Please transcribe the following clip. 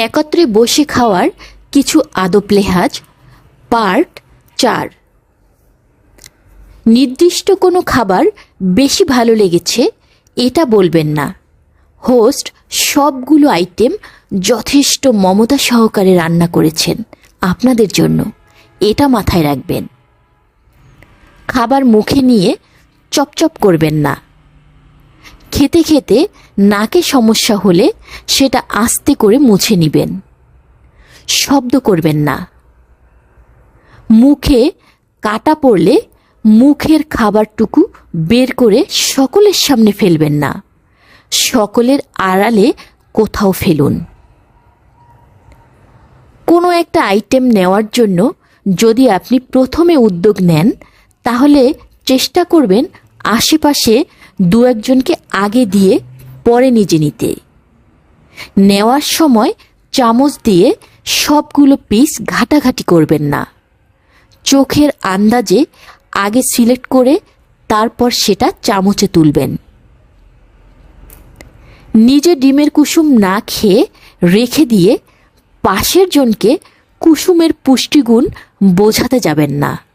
একত্রে বসে খাওয়ার কিছু আদব লেহাজ। পার্ট চার। নির্দিষ্ট কোনো খাবার বেশি ভালো লেগেছে, এটা বলবেন না। হোস্ট সবগুলো আইটেম যথেষ্ট মমতা সহকারে রান্না করেছেন আপনাদের জন্য, এটা মাথায় রাখবেন। খাবার মুখে নিয়ে চপচপ করবেন না। খেতে খেতে নাকে সমস্যা হলে সেটা আস্তে করে মুছে নিবেন। শব্দ করবেন না। মুখে কাটা পড়লে মুখের খাবারটুকু বের করে সকলের সামনে ফেলবেন না। সকলের আড়ালে কোথাও ফেলুন। কোনো একটা আইটেম নেওয়ার জন্য যদি আপনি প্রথমে উদ্যোগ নেন, তাহলে চেষ্টা করবেন আশেপাশে দু একজনকে আগে দিয়ে পরে নিজে নিতে। নেওয়ার সময় চামচ দিয়ে সবগুলো পিস ঘাটাঘাটি করবেন না। চোখের আন্দাজে আগে সিলেক্ট করে তারপর সেটা চামচে তুলবেন। নিজে ডিমের কুসুম না খেয়ে রেখে দিয়ে পাশের জনকে কুসুমের পুষ্টিগুণ বোঝাতে যাবেন না।